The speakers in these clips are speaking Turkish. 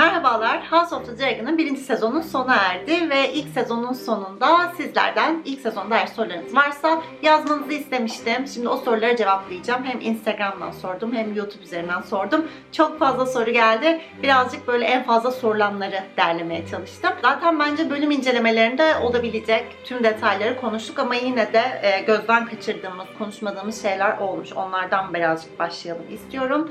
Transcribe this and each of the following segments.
Merhabalar, House of the Dragon'ın birinci sezonu sona erdi ve ilk sezonun sonunda sizlerden ilk sezonda eğer sorularınız varsa yazmanızı istemiştim. Şimdi o soruları cevaplayacağım. Hem Instagram'dan sordum hem YouTube üzerinden sordum. Çok fazla soru geldi. Birazcık böyle en fazla sorulanları derlemeye çalıştım. Zaten bence bölüm incelemelerinde olabilecek tüm detayları konuştuk ama yine de e, gözden kaçırdığımız, konuşmadığımız şeyler olmuş. Onlardan birazcık başlayalım istiyorum.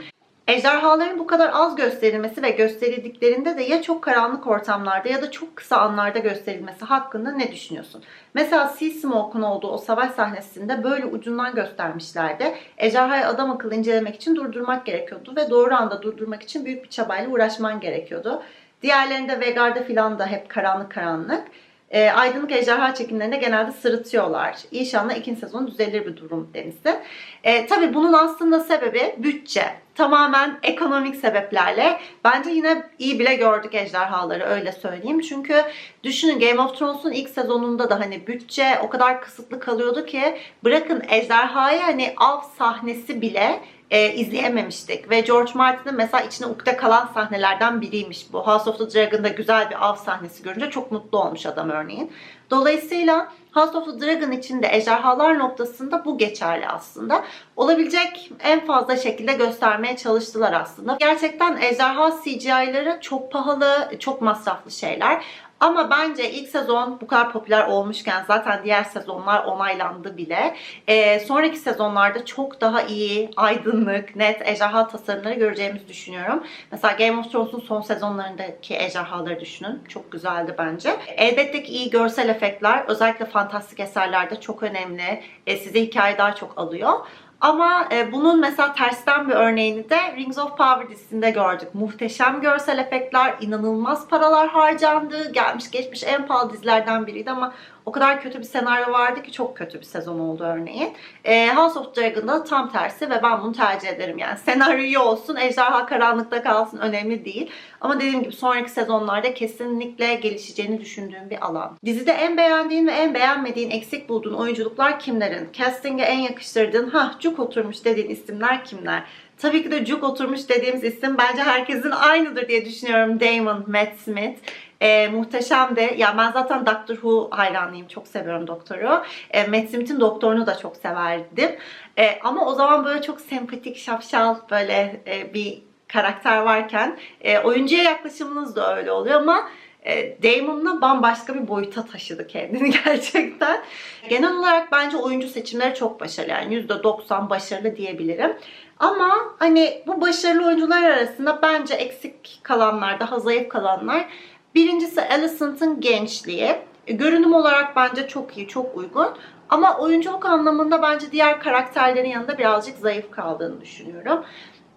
Ejderhaların bu kadar az gösterilmesi ve gösterildiklerinde de ya çok karanlık ortamlarda ya da çok kısa anlarda gösterilmesi hakkında ne düşünüyorsun? Mesela Sea Smoke'un olduğu o savaş sahnesinde böyle ucundan göstermişlerdi. Ejderhayı adam akıllı incelemek için durdurmak gerekiyordu ve doğru anda durdurmak için büyük bir çabayla uğraşman gerekiyordu. Diğerlerinde Vegar'da filan da hep karanlık karanlık. E, aydınlık ejderha çekimlerinde genelde sırıtıyorlar. İnşallah ikinci sezon düzelir bir durum denizde. E, tabii bunun aslında sebebi bütçe. Tamamen ekonomik sebeplerle. Bence yine iyi bile gördük ejderhaları öyle söyleyeyim. Çünkü düşünün Game of Thrones'un ilk sezonunda da hani bütçe o kadar kısıtlı kalıyordu ki bırakın ejderhayı hani av sahnesi bile e, izleyememiştik. Ve George Martin'in mesela içine ukde kalan sahnelerden biriymiş bu. House of the Dragon'da güzel bir av sahnesi görünce çok mutlu olmuş adam örneğin. Dolayısıyla House of the Dragon için de ejderhalar noktasında bu geçerli aslında. Olabilecek en fazla şekilde göstermeye çalıştılar aslında. Gerçekten ejderha CGI'ları çok pahalı, çok masraflı şeyler. Ama bence ilk sezon bu kadar popüler olmuşken zaten diğer sezonlar onaylandı bile. Ee, sonraki sezonlarda çok daha iyi, aydınlık, net ejderha tasarımları göreceğimizi düşünüyorum. Mesela Game of Thrones'un son sezonlarındaki ejderhaları düşünün. Çok güzeldi bence. Elbette ki iyi görsel efektler özellikle fantastik eserlerde çok önemli. Ee, size hikaye daha çok alıyor. Ama e, bunun mesela tersten bir örneğini de Rings of Power dizisinde gördük. Muhteşem görsel efektler, inanılmaz paralar harcandı. Gelmiş geçmiş en pahalı dizilerden biriydi ama o kadar kötü bir senaryo vardı ki çok kötü bir sezon oldu örneğin. E, House of Dragon'da tam tersi ve ben bunu tercih ederim. Yani senaryo iyi olsun, ejderha karanlıkta kalsın önemli değil. Ama dediğim gibi sonraki sezonlarda kesinlikle gelişeceğini düşündüğüm bir alan. Dizide en beğendiğin ve en beğenmediğin, eksik bulduğun oyunculuklar kimlerin? Casting'e en yakıştırdığın, ha cuk oturmuş dediğin isimler kimler? Tabii ki de cuk oturmuş dediğimiz isim bence herkesin aynıdır diye düşünüyorum. Damon, Matt Smith. E, muhteşemdi. Ya ben zaten Doctor Who hayranıyım. Çok seviyorum doktoru. E, Matt Smith'in doktorunu da çok severdim. E, ama o zaman böyle çok sempatik, şapşal böyle e, bir karakter varken e, oyuncuya yaklaşımınız da öyle oluyor ama e, Damon'la bambaşka bir boyuta taşıdı kendini gerçekten. Genel olarak bence oyuncu seçimleri çok başarılı. Yani %90 başarılı diyebilirim. Ama hani bu başarılı oyuncular arasında bence eksik kalanlar, daha zayıf kalanlar. Birincisi Alicent'ın gençliği. Görünüm olarak bence çok iyi, çok uygun. Ama oyunculuk anlamında bence diğer karakterlerin yanında birazcık zayıf kaldığını düşünüyorum.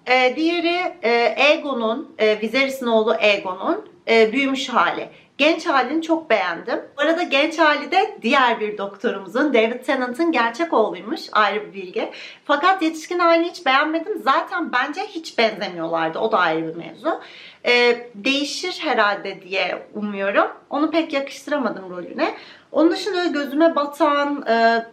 Ee, diğeri e, Aegon'un, e, Viserys'in oğlu Aegon'un e, büyümüş hali. Genç halini çok beğendim. Bu arada genç hali de diğer bir doktorumuzun David Tennant'ın gerçek oğluymuş. Ayrı bir bilgi. Fakat yetişkin halini hiç beğenmedim. Zaten bence hiç benzemiyorlardı. O da ayrı bir mevzu. Ee, değişir herhalde diye umuyorum. Onu pek yakıştıramadım rolüne. Onun dışında gözüme batan e,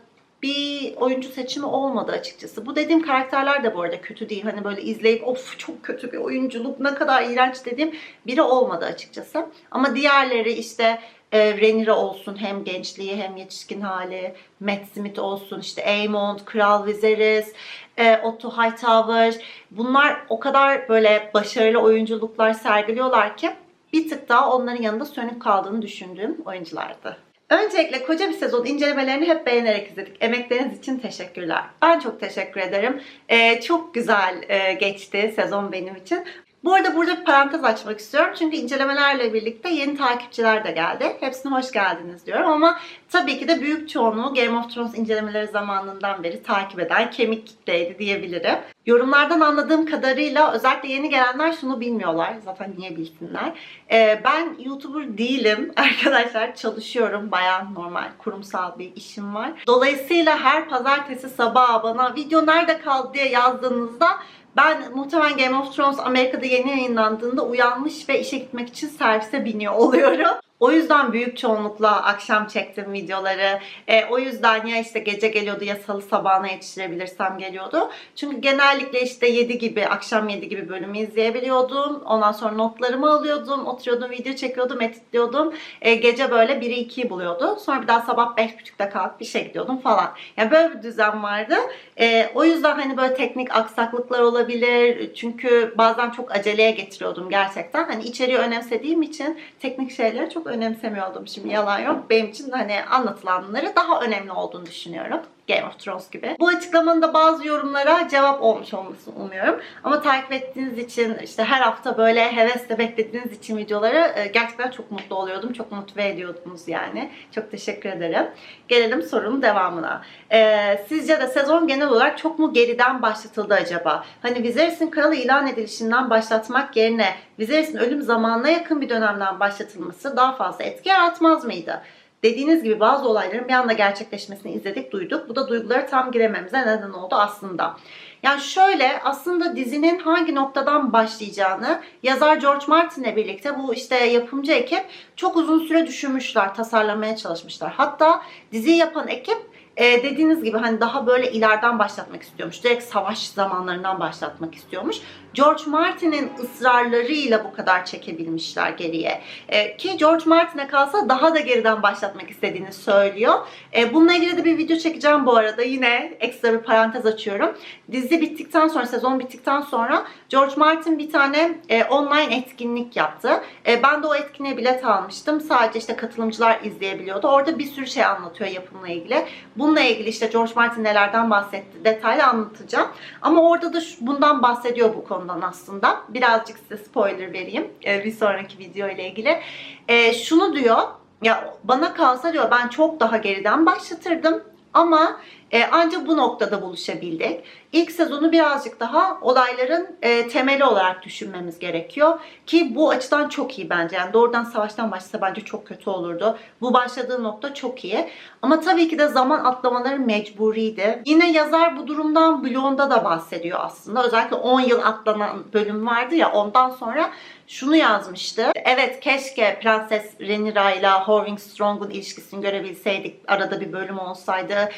bir oyuncu seçimi olmadı açıkçası. Bu dediğim karakterler de bu arada kötü değil. Hani böyle izleyip of çok kötü bir oyunculuk ne kadar iğrenç dediğim biri olmadı açıkçası. Ama diğerleri işte e, Rhaenyra olsun hem gençliği hem yetişkin hali, Matt Smith olsun işte Aemond, Kral Viserys, e, Otto Hightower bunlar o kadar böyle başarılı oyunculuklar sergiliyorlar ki bir tık daha onların yanında sönük kaldığını düşündüğüm oyunculardı. Öncelikle koca bir sezon incelemelerini hep beğenerek izledik. Emekleriniz için teşekkürler. Ben çok teşekkür ederim. Ee, çok güzel e, geçti sezon benim için. Bu arada burada bir parantez açmak istiyorum. Çünkü incelemelerle birlikte yeni takipçiler de geldi. Hepsine hoş geldiniz diyorum ama tabii ki de büyük çoğunluğu Game of Thrones incelemeleri zamanından beri takip eden kemik kitleydi diyebilirim. Yorumlardan anladığım kadarıyla özellikle yeni gelenler şunu bilmiyorlar. Zaten niye bilsinler. Ee, ben YouTuber değilim arkadaşlar. Çalışıyorum. Bayağı normal kurumsal bir işim var. Dolayısıyla her pazartesi sabah bana video nerede kaldı diye yazdığınızda ben muhtemelen Game of Thrones Amerika'da yeni yayınlandığında uyanmış ve işe gitmek için servise biniyor oluyorum. O yüzden büyük çoğunlukla akşam çektim videoları. E, o yüzden ya işte gece geliyordu ya salı sabahına yetiştirebilirsem geliyordu. Çünkü genellikle işte 7 gibi, akşam 7 gibi bölümü izleyebiliyordum. Ondan sonra notlarımı alıyordum, oturuyordum, video çekiyordum, editliyordum. E, gece böyle 1'i 2'yi buluyordu. Sonra bir daha sabah 5.30'da kalkıp işe gidiyordum falan. Yani böyle bir düzen vardı. E, o yüzden hani böyle teknik aksaklıklar olabilir. Çünkü bazen çok aceleye getiriyordum gerçekten. Hani içeriği önemsediğim için teknik şeyleri çok önemsemiyordum. Şimdi yalan yok. Benim için hani anlatılanları daha önemli olduğunu düşünüyorum. Game of Thrones gibi. Bu açıklamanın da bazı yorumlara cevap olmuş olmasını umuyorum. Ama takip ettiğiniz için işte her hafta böyle hevesle beklediğiniz için videoları e, gerçekten çok mutlu oluyordum. Çok motive ediyordunuz yani. Çok teşekkür ederim. Gelelim sorunun devamına. Ee, sizce de sezon genel olarak çok mu geriden başlatıldı acaba? Hani Viserys'in kralı ilan edilişinden başlatmak yerine Viserys'in ölüm zamanına yakın bir dönemden başlatılması daha fazla etki yaratmaz mıydı? Dediğiniz gibi bazı olayların bir anda gerçekleşmesini izledik, duyduk. Bu da duyguları tam girememize neden oldu aslında. Yani şöyle aslında dizinin hangi noktadan başlayacağını yazar George Martin'le birlikte bu işte yapımcı ekip çok uzun süre düşünmüşler, tasarlamaya çalışmışlar. Hatta diziyi yapan ekip e, dediğiniz gibi hani daha böyle ileriden başlatmak istiyormuş. Direkt savaş zamanlarından başlatmak istiyormuş. George Martin'in ısrarlarıyla bu kadar çekebilmişler geriye. E, ki George Martin'e kalsa daha da geriden başlatmak istediğini söylüyor. E, bununla ilgili de bir video çekeceğim bu arada. Yine ekstra bir parantez açıyorum. Dizi bittikten sonra, sezon bittikten sonra George Martin bir tane e, online etkinlik yaptı. E, ben de o etkinliğe bilet almıştım. Sadece işte katılımcılar izleyebiliyordu. Orada bir sürü şey anlatıyor yapımla ilgili. Bununla ilgili işte George Martin nelerden bahsetti detaylı anlatacağım. Ama orada da bundan bahsediyor bu konudan aslında. Birazcık size spoiler vereyim e, bir sonraki video ile ilgili. E, şunu diyor, ya bana kalsa diyor ben çok daha geriden başlatırdım. Ama e, ancak bu noktada buluşabildik. İlk sezonu birazcık daha olayların e, temeli olarak düşünmemiz gerekiyor. Ki bu açıdan çok iyi bence. Yani doğrudan savaştan başlasa bence çok kötü olurdu. Bu başladığı nokta çok iyi. Ama tabii ki de zaman atlamaları mecburiydi. Yine yazar bu durumdan blogunda da bahsediyor aslında. Özellikle 10 yıl atlanan bölüm vardı ya ondan sonra şunu yazmıştı. Evet keşke Prenses Rhaenyra ile Horwing Strong'un ilişkisini görebilseydik. Arada bir bölüm olsaydı.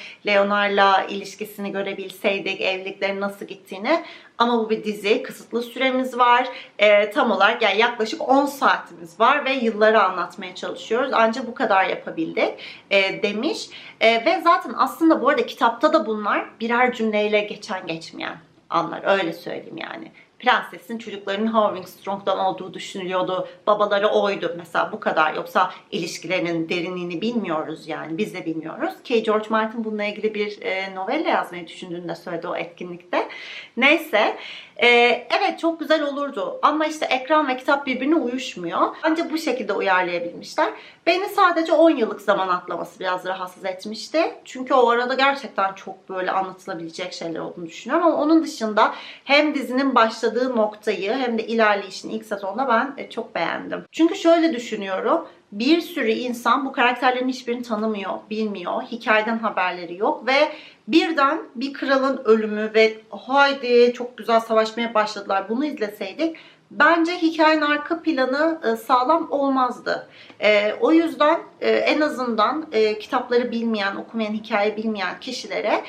Leonar'la ilişkisini görebilseydik. Evliliklerin nasıl gittiğini. Ama bu bir dizi. Kısıtlı süremiz var. Ee, tam olarak yani yaklaşık 10 saatimiz var ve yılları anlatmaya çalışıyoruz. Ancak bu kadar yapabildik e, demiş. E, ve zaten aslında bu arada kitapta da bunlar birer cümleyle geçen geçmeyen anlar. Öyle söyleyeyim yani prensesin çocuklarının Howling Strong'dan olduğu düşünülüyordu. Babaları oydu mesela bu kadar. Yoksa ilişkilerinin derinliğini bilmiyoruz yani. Biz de bilmiyoruz. Ki George Martin bununla ilgili bir e, novella yazmayı düşündüğünü de söyledi o etkinlikte. Neyse. E, evet çok güzel olurdu. Ama işte ekran ve kitap birbirine uyuşmuyor. Ancak bu şekilde uyarlayabilmişler. Beni sadece 10 yıllık zaman atlaması biraz rahatsız etmişti. Çünkü o arada gerçekten çok böyle anlatılabilecek şeyler olduğunu düşünüyorum. Ama onun dışında hem dizinin başladığı noktayı hem de ilerleyişin ilk sezonda ben e, çok beğendim. Çünkü şöyle düşünüyorum bir sürü insan bu karakterlerin hiçbirini tanımıyor, bilmiyor. Hikayeden haberleri yok ve birden bir kralın ölümü ve haydi çok güzel savaşmaya başladılar. Bunu izleseydik bence hikayenin arka planı e, sağlam olmazdı. E, o yüzden e, en azından kitapları bilmeyen, okumayan, hikaye bilmeyen kişilere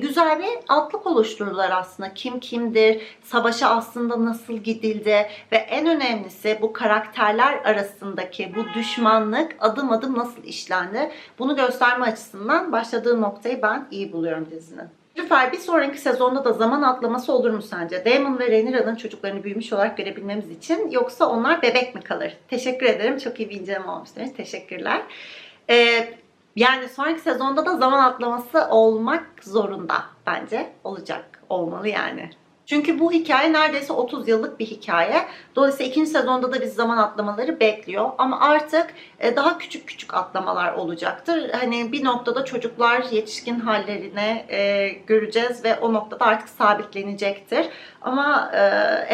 güzel bir altlık oluşturdular aslında. Kim kimdir, savaşa aslında nasıl gidildi ve en önemlisi bu karakterler arasındaki bu düşmanlık adım adım nasıl işlendi. Bunu gösterme açısından başladığı noktayı ben iyi buluyorum dizinin. Lüfer bir sonraki sezonda da zaman atlaması olur mu sence? Damon ve Rhaenyra'nın çocuklarını büyümüş olarak görebilmemiz için yoksa onlar bebek mi kalır? Teşekkür ederim. Çok iyi bir inceleme olmuş demiş. Teşekkürler. Ee, yani sonraki sezonda da zaman atlaması olmak zorunda bence. Olacak. Olmalı yani. Çünkü bu hikaye neredeyse 30 yıllık bir hikaye. Dolayısıyla ikinci sezonda da biz zaman atlamaları bekliyor. Ama artık e, daha küçük küçük atlamalar olacaktır. Hani bir noktada çocuklar yetişkin hallerine e, göreceğiz ve o noktada artık sabitlenecektir. Ama e,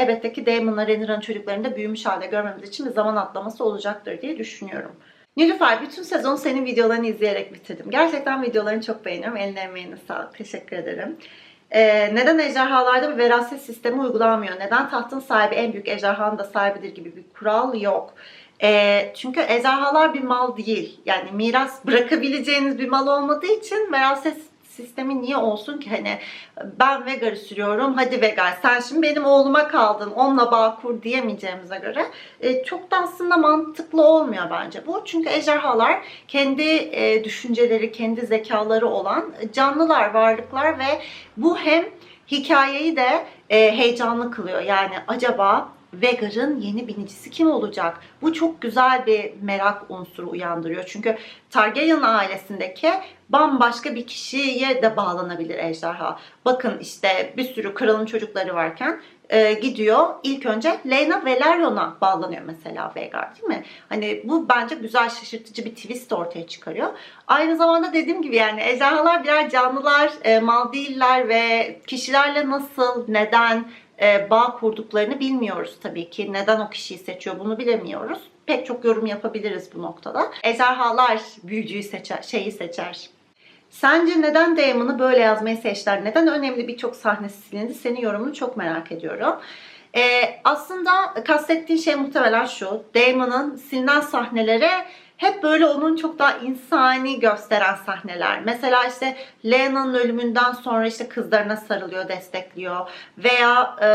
elbette ki Damon'la Rhaenyra'nın çocuklarını da büyümüş halde görmemiz için bir zaman atlaması olacaktır diye düşünüyorum. Nilüfer bütün sezon senin videolarını izleyerek bitirdim. Gerçekten videolarını çok beğeniyorum. Eline emeğine sağlık. Teşekkür ederim. Ee, neden ejderhalarda bir veraset sistemi uygulanmıyor? Neden tahtın sahibi en büyük ejderhanın da sahibidir gibi bir kural yok? E, çünkü ejderhalar bir mal değil. Yani miras bırakabileceğiniz bir mal olmadığı için veraset sistemi niye olsun ki hani ben Vegar'ı sürüyorum hadi Vegar sen şimdi benim oğluma kaldın onunla bağ kur diyemeyeceğimize göre e, çok da aslında mantıklı olmuyor bence bu. Çünkü ejderhalar kendi e, düşünceleri, kendi zekaları olan canlılar, varlıklar ve bu hem hikayeyi de e, heyecanlı kılıyor. Yani acaba Vegar'ın yeni binicisi kim olacak? Bu çok güzel bir merak unsuru uyandırıyor. Çünkü Targaryen ailesindeki bambaşka bir kişiye de bağlanabilir ejderha. Bakın işte bir sürü kralın çocukları varken e, gidiyor ilk önce Lena Velarion'a bağlanıyor mesela Vhagar değil mi? Hani bu bence güzel şaşırtıcı bir twist ortaya çıkarıyor. Aynı zamanda dediğim gibi yani ejderhalar birer canlılar, e, mal değiller ve kişilerle nasıl, neden e, bağ kurduklarını bilmiyoruz tabii ki. Neden o kişiyi seçiyor bunu bilemiyoruz. Pek çok yorum yapabiliriz bu noktada. Ejderhalar büyücüyü seçer, şeyi seçer. Sence neden Damon'ı böyle yazmayı seçtiler? Neden önemli birçok sahnesi silindi? Senin yorumunu çok merak ediyorum. Ee, aslında kastettiğin şey muhtemelen şu. Damon'ın silinen sahnelere hep böyle onun çok daha insani gösteren sahneler. Mesela işte Lea'nın ölümünden sonra işte kızlarına sarılıyor, destekliyor. Veya e,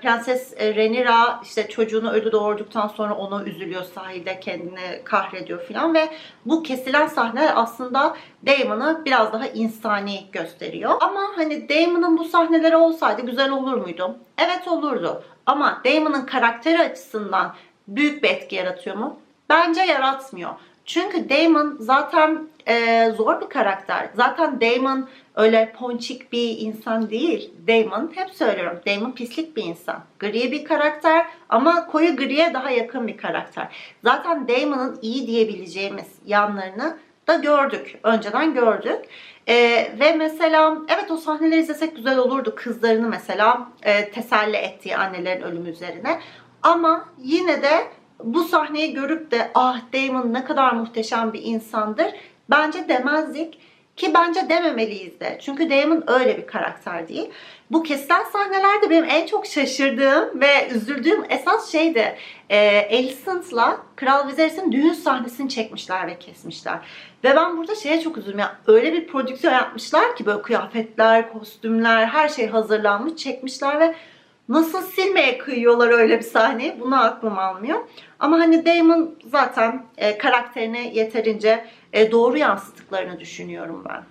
Prenses Rhaenyra işte çocuğunu ölü doğurduktan sonra onu üzülüyor sahilde kendini kahrediyor falan ve bu kesilen sahneler aslında Damon'ı biraz daha insani gösteriyor. Ama hani Damon'ın bu sahneleri olsaydı güzel olur muydu? Evet olurdu. Ama Damon'ın karakteri açısından büyük bir etki yaratıyor mu? Bence yaratmıyor. Çünkü Damon zaten e, zor bir karakter. Zaten Damon öyle ponçik bir insan değil. Damon hep söylüyorum Damon pislik bir insan. Gri bir karakter ama koyu griye daha yakın bir karakter. Zaten Damon'ın iyi diyebileceğimiz yanlarını da gördük. Önceden gördük. E, ve mesela evet o sahneleri izlesek güzel olurdu. Kızlarını mesela e, teselli ettiği annelerin ölümü üzerine. Ama yine de bu sahneyi görüp de ah Damon ne kadar muhteşem bir insandır bence demezdik. Ki bence dememeliyiz de. Çünkü Damon öyle bir karakter değil. Bu kesilen sahnelerde benim en çok şaşırdığım ve üzüldüğüm esas şeydi. E, Alicent'la Kral Viserys'in düğün sahnesini çekmişler ve kesmişler. Ve ben burada şeye çok üzüldüm. Yani öyle bir prodüksiyon yapmışlar ki böyle kıyafetler, kostümler, her şey hazırlanmış, çekmişler ve Nasıl silmeye kıyıyorlar öyle bir sahneyi? Bunu aklım almıyor. Ama hani Damon zaten e, karakterini yeterince e, doğru yansıttıklarını düşünüyorum ben.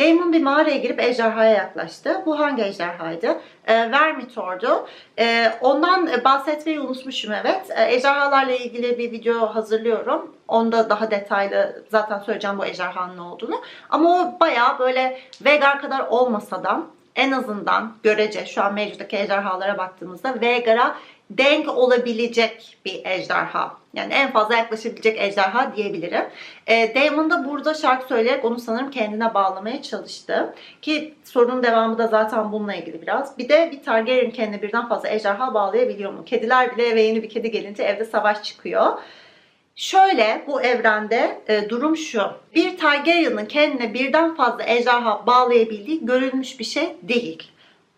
Damon bir mağaraya girip ejderhaya yaklaştı. Bu hangi ejderhaydı? E, Vermitor'du. E, ondan bahsetmeyi unutmuşum evet. E, ejderhalarla ilgili bir video hazırlıyorum. Onda daha detaylı zaten söyleyeceğim bu ejderhanın ne olduğunu. Ama o baya böyle Vhagar kadar olmasa da en azından görece şu an mevcuttaki ejderhalara baktığımızda Vhagar'a denk olabilecek bir ejderha. Yani en fazla yaklaşabilecek ejderha diyebilirim. E, Damon da burada şarkı söyleyerek onu sanırım kendine bağlamaya çalıştı. Ki sorunun devamı da zaten bununla ilgili biraz. Bir de bir Targaryen kendine birden fazla ejderha bağlayabiliyor mu? Kediler bile eve yeni bir kedi gelince evde savaş çıkıyor. Şöyle bu evrende e, durum şu. Bir Targaryen'ın kendine birden fazla ejderha bağlayabildiği görülmüş bir şey değil.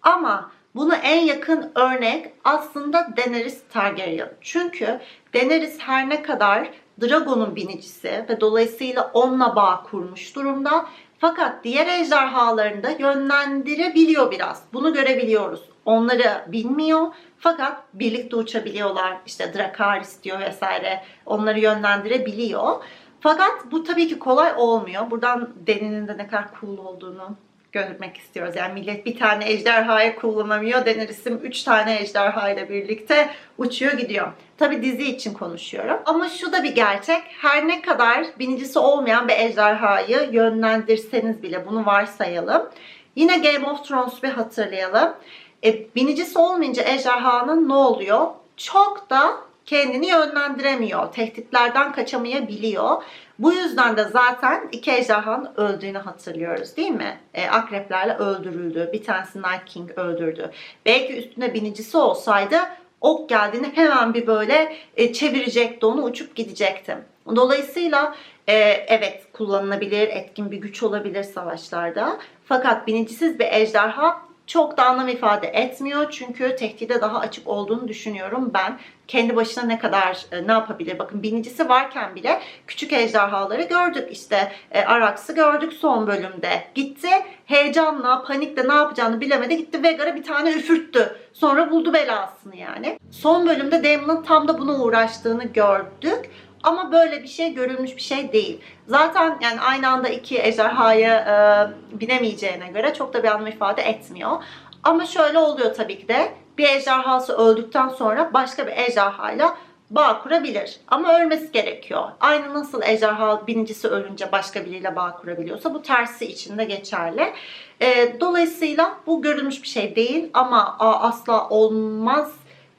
Ama bunu en yakın örnek aslında Daenerys Targaryen. Çünkü Daenerys her ne kadar Dragon'un binicisi ve dolayısıyla onunla bağ kurmuş durumda. Fakat diğer ejderhalarını da yönlendirebiliyor biraz. Bunu görebiliyoruz. Onları bilmiyor fakat birlikte uçabiliyorlar. İşte Drakaris diyor vesaire. Onları yönlendirebiliyor. Fakat bu tabii ki kolay olmuyor. Buradan Deni'nin de ne kadar cool olduğunu görmek istiyoruz. Yani millet bir tane ejderhayı kullanamıyor. Daenerys'im üç tane ejderha ile birlikte uçuyor gidiyor. Tabi dizi için konuşuyorum. Ama şu da bir gerçek. Her ne kadar binicisi olmayan bir ejderhayı yönlendirseniz bile bunu varsayalım. Yine Game of Thrones'u bir hatırlayalım. E, binicisi olmayınca ejderhanın ne oluyor? Çok da kendini yönlendiremiyor. Tehditlerden kaçamayabiliyor. Bu yüzden de zaten iki ejderhanın öldüğünü hatırlıyoruz değil mi? E, akreplerle öldürüldü. Bir tanesi Night King öldürdü. Belki üstüne binicisi olsaydı ok geldiğini hemen bir böyle e, çevirecekti onu uçup gidecekti. Dolayısıyla e, evet kullanılabilir, etkin bir güç olabilir savaşlarda. Fakat binicisiz bir ejderha çok da anlam ifade etmiyor. Çünkü tehdide daha açık olduğunu düşünüyorum ben. Kendi başına ne kadar e, ne yapabilir? Bakın birincisi varken bile küçük ejderhaları gördük. İşte e, gördük son bölümde. Gitti heyecanla, panikle ne yapacağını bilemedi. Gitti Vegar'a bir tane üfürttü. Sonra buldu belasını yani. Son bölümde Damon'ın tam da buna uğraştığını gördük. Ama böyle bir şey görülmüş bir şey değil. Zaten yani aynı anda iki ejderhaya e, binemeyeceğine göre çok da bir anlam ifade etmiyor. Ama şöyle oluyor tabii ki de bir ejderhası öldükten sonra başka bir ejderhayla bağ kurabilir. Ama ölmesi gerekiyor. Aynı nasıl ejderha birincisi ölünce başka biriyle bağ kurabiliyorsa bu tersi için de geçerli. E, dolayısıyla bu görülmüş bir şey değil ama a, asla olmaz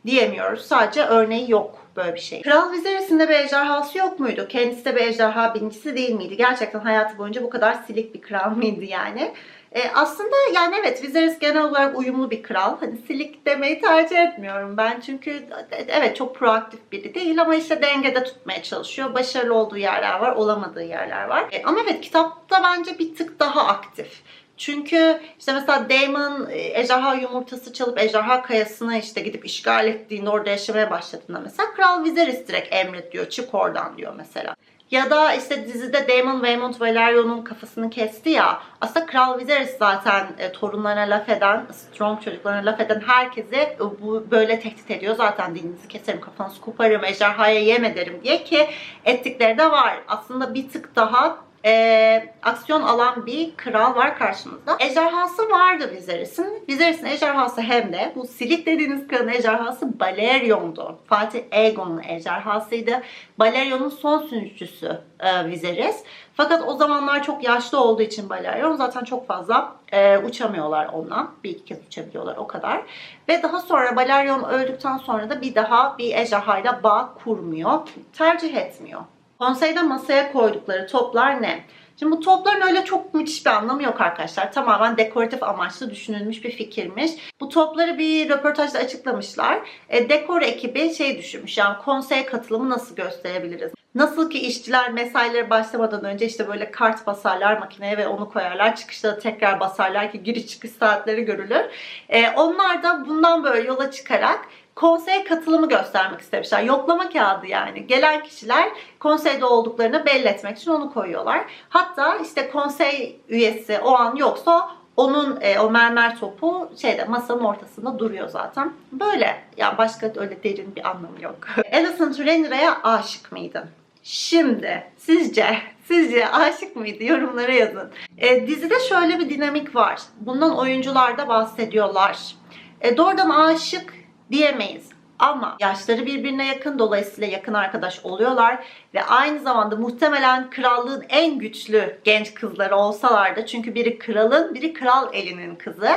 diyemiyoruz. Sadece örneği yok böyle bir şey. Kral Viserys'in de bir ejderhası yok muydu? Kendisi de bir ejderha birincisi değil miydi? Gerçekten hayatı boyunca bu kadar silik bir kral mıydı yani? E, aslında yani evet Viserys genel olarak uyumlu bir kral. Hani silik demeyi tercih etmiyorum ben. Çünkü evet çok proaktif biri değil ama işte dengede tutmaya çalışıyor. Başarılı olduğu yerler var, olamadığı yerler var. E, ama evet kitapta bence bir tık daha aktif. Çünkü işte mesela Damon e, ejderha yumurtası çalıp ejderha kayasına işte gidip işgal ettiğinde orada yaşamaya başladığında mesela Kral Viserys direkt emret diyor çık oradan diyor mesela. Ya da işte dizide Daemon Waymond Valerion'un kafasını kesti ya. Aslında Kral Viserys zaten e, torunlarına laf eden, Strong çocuklarına laf eden herkesi e, bu böyle tehdit ediyor. Zaten dilinizi keserim, kafanızı koparırım, ejderhaya yem ederim diye ki ettikleri de var. Aslında bir tık daha e, aksiyon alan bir kral var karşımızda. Ejderhası vardı Viserys'in. Viserys'in ejderhası hem de bu silik dediğiniz kralın ejderhası Balerion'du. Fatih Aegon'un ejderhasıydı. Balerion'un son sürücüsü e, Viserys. Fakat o zamanlar çok yaşlı olduğu için Balerion zaten çok fazla e, uçamıyorlar ondan. Bir iki kez uçabiliyorlar o kadar. Ve daha sonra Balerion öldükten sonra da bir daha bir ejderhayla bağ kurmuyor. Tercih etmiyor. Konseyde masaya koydukları toplar ne? Şimdi bu topların öyle çok müthiş bir anlamı yok arkadaşlar. Tamamen dekoratif amaçlı düşünülmüş bir fikirmiş. Bu topları bir röportajda açıklamışlar. E, dekor ekibi şey düşünmüş yani konsey katılımı nasıl gösterebiliriz? Nasıl ki işçiler mesaileri başlamadan önce işte böyle kart basarlar makineye ve onu koyarlar. Çıkışta da tekrar basarlar ki giriş çıkış saatleri görülür. E, onlar da bundan böyle yola çıkarak konseye katılımı göstermek istemişler. Yoklama kağıdı yani. Gelen kişiler konseyde olduklarını belli etmek için onu koyuyorlar. Hatta işte konsey üyesi o an yoksa onun e, o mermer topu şeyde masanın ortasında duruyor zaten. Böyle. Yani başka öyle derin bir anlamı yok. Alicent Rhaenyra'ya aşık mıydın? Şimdi sizce sizce aşık mıydı? Yorumlara yazın. E, dizide şöyle bir dinamik var. Bundan oyuncular da bahsediyorlar. E, doğrudan aşık diyemeyiz. Ama yaşları birbirine yakın dolayısıyla yakın arkadaş oluyorlar ve aynı zamanda muhtemelen krallığın en güçlü genç kızları olsalardı çünkü biri kralın biri kral elinin kızı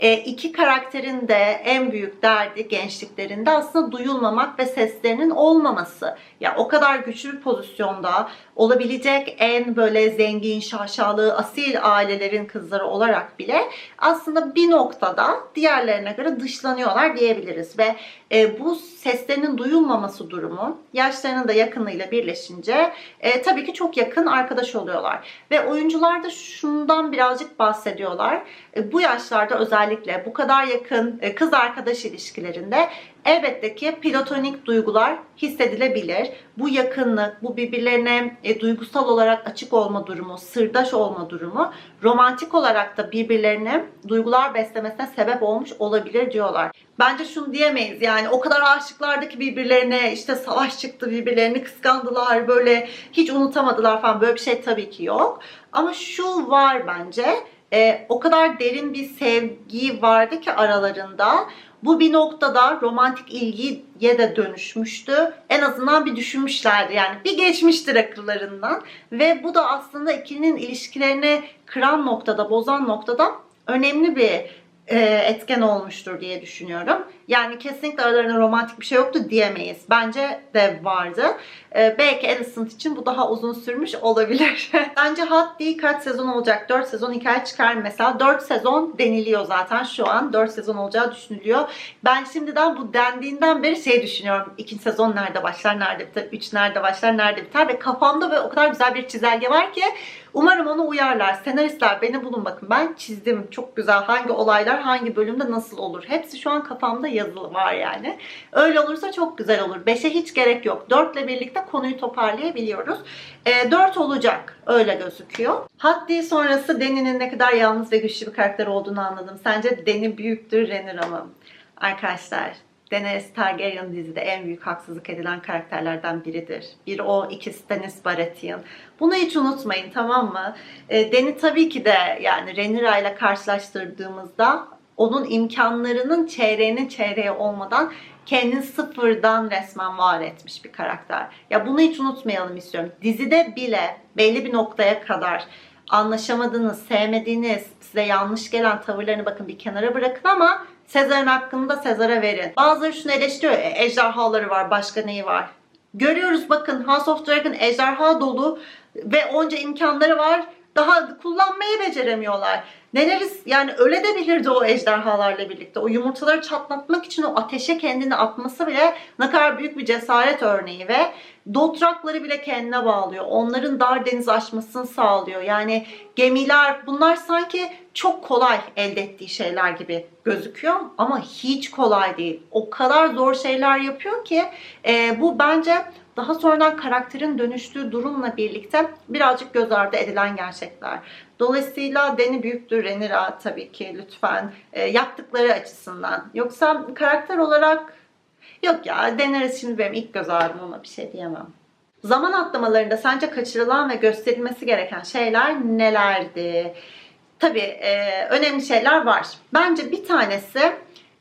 e, iki karakterin de en büyük derdi gençliklerinde aslında duyulmamak ve seslerinin olmaması. Ya o kadar güçlü bir pozisyonda olabilecek en böyle zengin, şaşalı, asil ailelerin kızları olarak bile aslında bir noktada diğerlerine göre dışlanıyorlar diyebiliriz ve e, bu seslerinin duyulmaması durumu yaşlarının da yakınlığıyla birleşince e, tabii ki çok yakın arkadaş oluyorlar ve oyuncular da şundan birazcık bahsediyorlar. E, bu yaşlarda özellikle bu kadar yakın e, kız arkadaş ilişkilerinde elbette ki platonik duygular hissedilebilir. Bu yakınlık, bu birbirlerine e, duygusal olarak açık olma durumu, sırdaş olma durumu romantik olarak da birbirlerine duygular beslemesine sebep olmuş olabilir diyorlar. Bence şunu diyemeyiz yani o kadar aşıklardı ki birbirlerine işte savaş çıktı birbirlerini kıskandılar böyle hiç unutamadılar falan böyle bir şey tabii ki yok. Ama şu var bence e, o kadar derin bir sevgi vardı ki aralarında bu bir noktada romantik ilgiye de dönüşmüştü. En azından bir düşünmüşlerdi yani bir geçmiştir akıllarından. Ve bu da aslında ikilinin ilişkilerini kıran noktada, bozan noktada önemli bir e, etken olmuştur diye düşünüyorum. Yani kesinlikle aralarında romantik bir şey yoktu diyemeyiz. Bence de vardı. Ee, belki Alicent için bu daha uzun sürmüş olabilir. Bence Hot değil kaç sezon olacak? 4 sezon hikaye çıkar mesela. 4 sezon deniliyor zaten şu an. 4 sezon olacağı düşünülüyor. Ben şimdiden bu dendiğinden beri şey düşünüyorum. İkinci sezon nerede başlar, nerede biter? 3 nerede başlar, nerede biter? Ve kafamda böyle o kadar güzel bir çizelge var ki Umarım onu uyarlar. Senaristler beni bulun bakın. Ben çizdim. Çok güzel. Hangi olaylar hangi bölümde nasıl olur? Hepsi şu an kafamda yazılı var yani. Öyle olursa çok güzel olur. 5'e hiç gerek yok. 4 ile birlikte konuyu toparlayabiliyoruz. E, 4 olacak. Öyle gözüküyor. Haddi sonrası Deni'nin ne kadar yalnız ve güçlü bir karakter olduğunu anladım. Sence Deni büyüktür Rhaenyra mı? Arkadaşlar Daenerys Targaryen dizide en büyük haksızlık edilen karakterlerden biridir. Bir o, iki Stannis Baratheon. Bunu hiç unutmayın tamam mı? E, Dany tabii ki de yani Rhaenyra ile karşılaştırdığımızda onun imkanlarının çeyreğinin çeyreği olmadan kendini sıfırdan resmen var etmiş bir karakter. Ya bunu hiç unutmayalım istiyorum. Dizide bile belli bir noktaya kadar anlaşamadığınız, sevmediğiniz, size yanlış gelen tavırlarını bakın bir kenara bırakın ama Sezar'ın hakkını da Sezar'a verin. Bazıları şunu eleştiriyor. E, ejderhaları var, başka neyi var? Görüyoruz bakın House of Dragon ejderha dolu ve onca imkanları var. Daha kullanmayı beceremiyorlar. Neleriz yani öyle de bilirdi o ejderhalarla birlikte. O yumurtaları çatlatmak için o ateşe kendini atması bile ne kadar büyük bir cesaret örneği ve dotrakları bile kendine bağlıyor. Onların dar deniz aşmasını sağlıyor. Yani gemiler bunlar sanki çok kolay elde ettiği şeyler gibi gözüküyor ama hiç kolay değil. O kadar zor şeyler yapıyor ki e, bu bence daha sonradan karakterin dönüştüğü durumla birlikte birazcık göz ardı edilen gerçekler. Dolayısıyla Deni büyüktür Renira tabii ki lütfen e, yaptıkları açısından. Yoksa karakter olarak yok ya Daenerys şimdi benim ilk göz ağrım bir şey diyemem. Zaman atlamalarında sence kaçırılan ve gösterilmesi gereken şeyler nelerdi? Tabii e, önemli şeyler var. Bence bir tanesi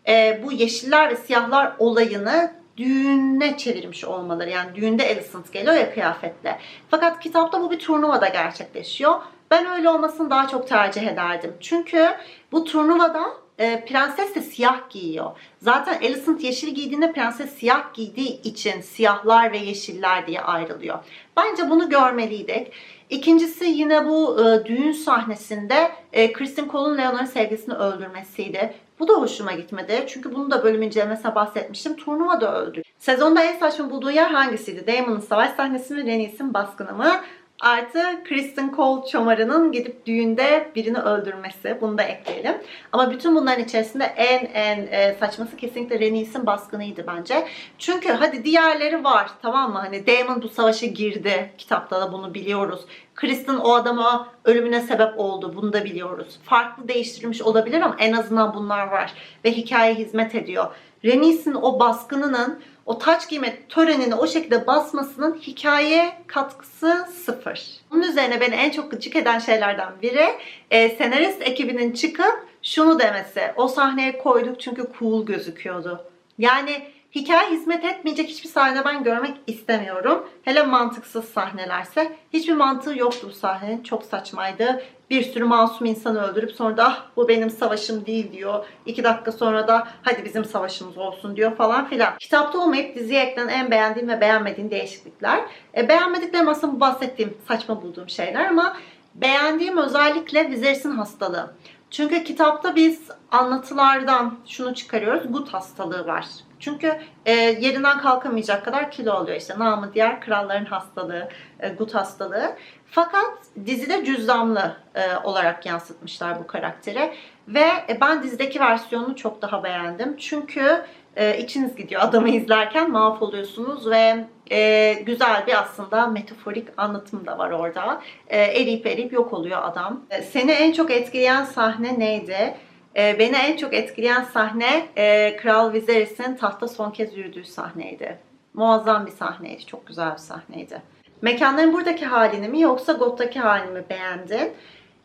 e, bu yeşiller ve siyahlar olayını düğüne çevirmiş olmaları. Yani düğünde Alicent geliyor ya kıyafetle. Fakat kitapta bu bir turnuvada gerçekleşiyor. Ben öyle olmasını daha çok tercih ederdim. Çünkü bu turnuvada e, prenses de siyah giyiyor. Zaten Alicent yeşil giydiğinde prenses siyah giydiği için siyahlar ve yeşiller diye ayrılıyor. Bence bunu görmeliydik. İkincisi yine bu e, düğün sahnesinde e, Kristen Cole'un Leonard'ın sevgisini öldürmesiydi. Bu da hoşuma gitmedi. Çünkü bunu da bölüm incelemesine bahsetmiştim. Turnuvada öldü. Sezonda en saçma bulduğu yer hangisiydi? Damon'ın savaş sahnesi mi? Rhaenys'in baskını mı? Artı Kristen Cole çomarının gidip düğünde birini öldürmesi. Bunu da ekleyelim. Ama bütün bunların içerisinde en en e, saçması kesinlikle Rhaenys'in baskınıydı bence. Çünkü hadi diğerleri var tamam mı? Hani Daemon bu savaşa girdi. Kitapta da bunu biliyoruz. Kristen o adama ölümüne sebep oldu. Bunu da biliyoruz. Farklı değiştirilmiş olabilir ama en azından bunlar var. Ve hikaye hizmet ediyor. Rhaenys'in o baskınının o taç giyme törenini o şekilde basmasının hikaye katkısı sıfır. Bunun üzerine beni en çok gıcık eden şeylerden biri e, senarist ekibinin çıkıp şunu demesi. O sahneye koyduk çünkü cool gözüküyordu. Yani hikaye hizmet etmeyecek hiçbir sahne ben görmek istemiyorum. Hele mantıksız sahnelerse. Hiçbir mantığı yoktu bu sahnenin. Çok saçmaydı. Bir sürü masum insanı öldürüp sonra da ah, bu benim savaşım değil diyor. İki dakika sonra da hadi bizim savaşımız olsun diyor falan filan. Kitapta olmayıp diziye eklenen en beğendiğim ve beğenmediğim değişiklikler. E, beğenmediklerim aslında bu bahsettiğim saçma bulduğum şeyler ama beğendiğim özellikle Viserys'in hastalığı. Çünkü kitapta biz anlatılardan şunu çıkarıyoruz. Gut hastalığı var. Çünkü e, yerinden kalkamayacak kadar kilo alıyor işte. Namı diğer kralların hastalığı, e, gut hastalığı. Fakat dizide cüzdanlı e, olarak yansıtmışlar bu karakteri. Ve e, ben dizideki versiyonunu çok daha beğendim. Çünkü e, içiniz gidiyor adamı izlerken mahvoluyorsunuz ve e, güzel bir aslında metaforik anlatım da var orada. E, eriyip eriyip yok oluyor adam. E, seni en çok etkileyen sahne neydi? E, beni en çok etkileyen sahne e, Kral Viserys'in tahta son kez yürüdüğü sahneydi. Muazzam bir sahneydi. Çok güzel bir sahneydi. Mekanların buradaki halini mi yoksa Goth'taki halini mi beğendin?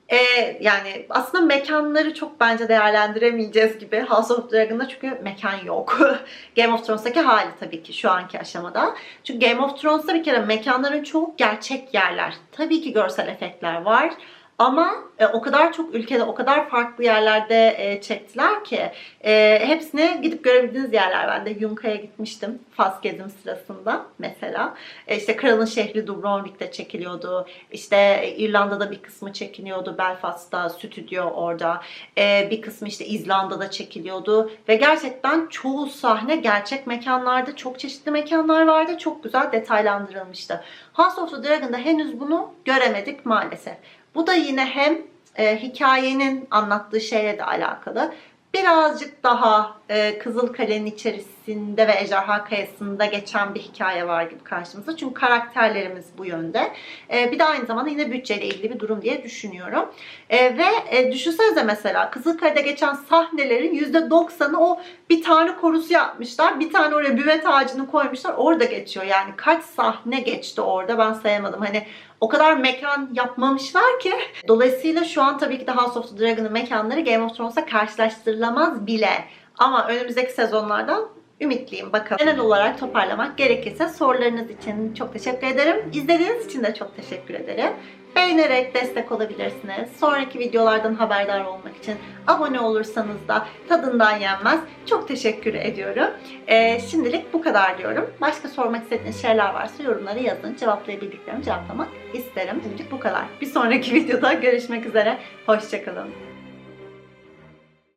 Ee, yani aslında mekanları çok bence değerlendiremeyeceğiz gibi House of Dragon'da çünkü mekan yok. Game of Thrones'taki hali tabii ki şu anki aşamada. Çünkü Game of Thrones'ta bir kere mekanların çoğu gerçek yerler. Tabii ki görsel efektler var Ama e, o kadar çok ülkede, o kadar farklı yerlerde e, çektiler ki e, hepsine gidip görebildiğiniz yerler. Ben de Yunka'ya gitmiştim Fas gezim sırasında mesela. E, işte Kralın Şehri Dubrovnik'te çekiliyordu. İşte e, İrlanda'da bir kısmı çekiliyordu. Belfast'ta, stüdyo orada. E, bir kısmı işte İzlanda'da çekiliyordu. Ve gerçekten çoğu sahne gerçek mekanlarda. Çok çeşitli mekanlar vardı. Çok güzel detaylandırılmıştı. House of the Dragon'da henüz bunu göremedik maalesef. Bu da yine hem e, hikayenin anlattığı şeyle de alakalı. Birazcık daha e, Kızılkale'nin içerisinde ve Ejderha Kayası'nda geçen bir hikaye var gibi karşımızda. Çünkü karakterlerimiz bu yönde. E, bir de aynı zamanda yine bütçeyle ilgili bir durum diye düşünüyorum. E, ve e, düşünsenize mesela Kızılkale'de geçen sahnelerin %90'ı o bir tane korusu yapmışlar. Bir tane oraya büvet ağacını koymuşlar. Orada geçiyor. Yani kaç sahne geçti orada ben sayamadım. Hani o kadar mekan yapmamışlar ki. Dolayısıyla şu an tabii ki de House of the Dragon'ın mekanları Game of Thrones'a karşılaştırılamaz bile. Ama önümüzdeki sezonlardan ümitliyim. Bakalım. Genel olarak toparlamak gerekirse sorularınız için çok teşekkür ederim. İzlediğiniz için de çok teşekkür ederim. Beğenerek destek olabilirsiniz. Sonraki videolardan haberdar olmak için abone olursanız da tadından yenmez. Çok teşekkür ediyorum. Ee, şimdilik bu kadar diyorum. Başka sormak istediğiniz şeyler varsa yorumlara yazın. Cevaplayabildiklerimi cevaplamak isterim. Şimdilik bu kadar. Bir sonraki videoda görüşmek üzere. Hoşçakalın.